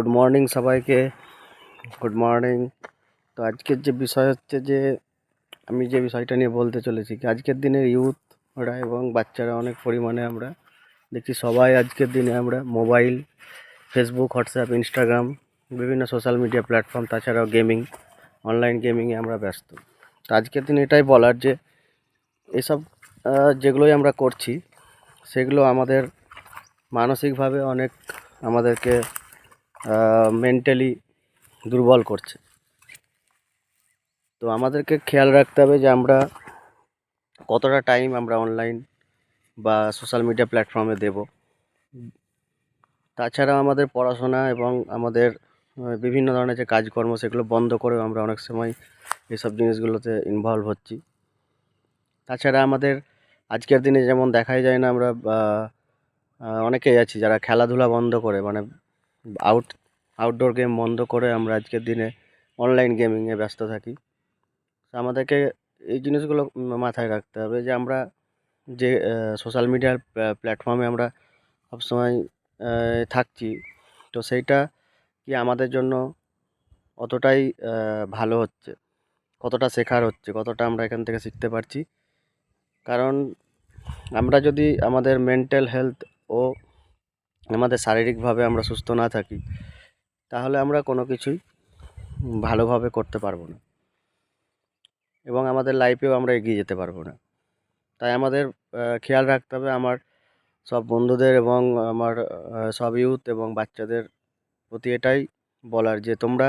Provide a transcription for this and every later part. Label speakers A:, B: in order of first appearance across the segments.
A: Good morning সবাইকে। Good morning তো আজকের যে বিষয় হচ্ছে যে, আমি যে বিষয়টা নিয়ে বলতে চলেছি কি, আজকের দিনের ইউথ ওরা এবং বাচ্চারা অনেক পরিমাণে আমরা দেখছি সবাই আজকের দিনে আমরা মোবাইল ফেসবুক হোয়াটসঅ্যাপ ইনস্টাগ্রাম বিভিন্ন সোশ্যাল মিডিয়া প্ল্যাটফর্ম তাছাড়াও গেমিং অনলাইন গেমিংয়ে আমরা ব্যস্ত। তো আজকের দিনে এটাই বলার যে, এসব যেগুলোই আমরা করছি, সেগুলো আমাদের মানসিকভাবে অনেক আমাদেরকে মেন্টালি দুর্বল করছে। তো আমাদেরকে খেয়াল রাখতে হবে যে আমরা কতটা টাইম আমরা অনলাইন বা সোশ্যাল মিডিয়া প্ল্যাটফর্মে দেব। তাছাড়া আমাদের পড়াশোনা এবং আমাদের বিভিন্ন ধরনের যে কাজকর্ম, সেগুলো বন্ধ করেও আমরা অনেক সময় এসব জিনিসগুলোতে ইনভলভ হচ্ছি। তাছাড়া আমাদের আজকের দিনে যেমন দেখাই যায় না, আমরা অনেকেই আছি যারা খেলাধুলা বন্ধ করে মানে আউট আউটডোর গেম বন্ধ করে আমরা আজকের দিনে অনলাইন গেমিংয়ে ব্যস্ত থাকি। আমাদেরকে এই জিনিসগুলো মাথায় রাখতে হবে যে আমরা যে সোশ্যাল মিডিয়ার প্ল্যাটফর্মে আমরা সবসময় থাকছি, তো সেইটা কি আমাদের জন্য অতটাই ভালো হচ্ছে? কতটা শেখার হচ্ছে? কতটা আমরা এখান থেকে শিখতে পারছি? কারণ আমরা যদি আমাদের মেন্টাল হেলথ ও আমাদের শারীরিকভাবে আমরা সুস্থ না থাকি, তাহলে আমরা কোনো কিছুই ভালোভাবে করতে পারব না। এবং আমাদের লাইফেও আমরা এগিয়ে যেতে পারব না। তাই আমাদের খেয়াল রাখতে হবে আমার সব বন্ধুদের এবং আমার সব ইউথ এবং বাচ্চাদের প্রতি এটাই বলার যে তোমরা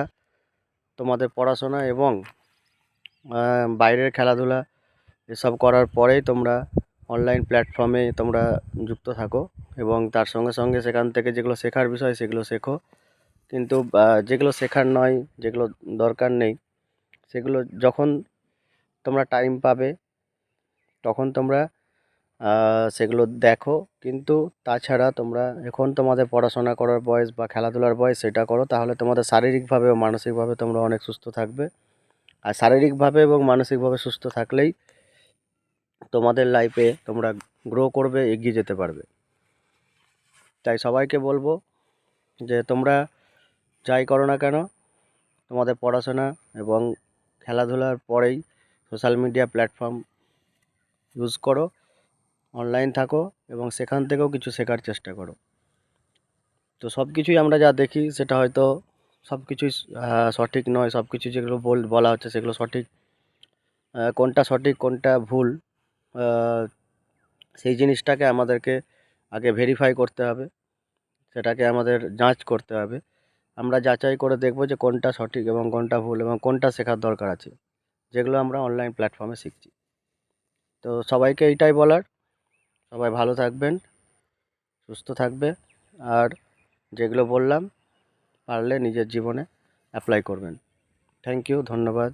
A: তোমাদের পড়াশোনা এবং বাইরের খেলাধুলা এসব করার পরেই তোমরা অনলাইন প্ল্যাটফর্মে তোমরা যুক্ত থাকো। এবং তার সঙ্গে সঙ্গে সেখান থেকে যেগুলো শেখার বিষয় সেগুলো শেখো। কিন্তু যেগুলো শেখার নয়, যেগুলো দরকার নেই, সেগুলো যখন তোমরা টাইম পাবে, তখন তোমরা সেগুলো দেখো। কিন্তু তাছাড়া তোমরা এখন তোমাদের পড়াশোনা করার বয়স বা খেলাধুলার বয়স সেটা করো, তাহলে তোমাদের শারীরিকভাবে ও মানসিকভাবে তোমরা অনেক সুস্থ থাকবে। আর শারীরিকভাবে এবং মানসিকভাবে সুস্থ থাকলেই তোমাদের লাইফে তোমরা গ্রো করবে, এগিয়ে যেতে পারবে। তাই সবাইকে বলব যে তোমরা যাই করো না কেন, তোমাদের পড়াশোনা এবং খেলাধুলার পরেই সোশ্যাল মিডিয়া প্ল্যাটফর্ম ইউজ করো অনলাইন থাকো এবং সেখান থেকেও কিছু শেখার চেষ্টা করো। তো সব কিছুই আমরা যা দেখি সেটা হয়তো সব কিছুই সঠিক নয় সব কিছু যেগুলো বল, বলা হচ্ছে সেগুলো সঠিক কোনটা সঠিক, কোনটা ভুল সেই জিনিসটাকে আমাদেরকে আগে ভেরিফাই করতে হবে, সেটাকে আমাদের যাঞ্চ করতে হবে। আমরা যাচাই করে দেখব যে কোনটা সঠিক এবং কোনটা ভুল এবং কোনটা শেখার দরকার আছে, যেগুলো আমরা অনলাইন প্ল্যাটফর্মে শিখছি। তো সবাইকে এইটাই বলার, সবাই ভালো থাকবেন, সুস্থ থাকবে, আর যেগুলো বললাম পারলে নিজের জীবনে অ্যাপ্লাই করবেন। থ্যাংক ইউ ধন্যবাদ।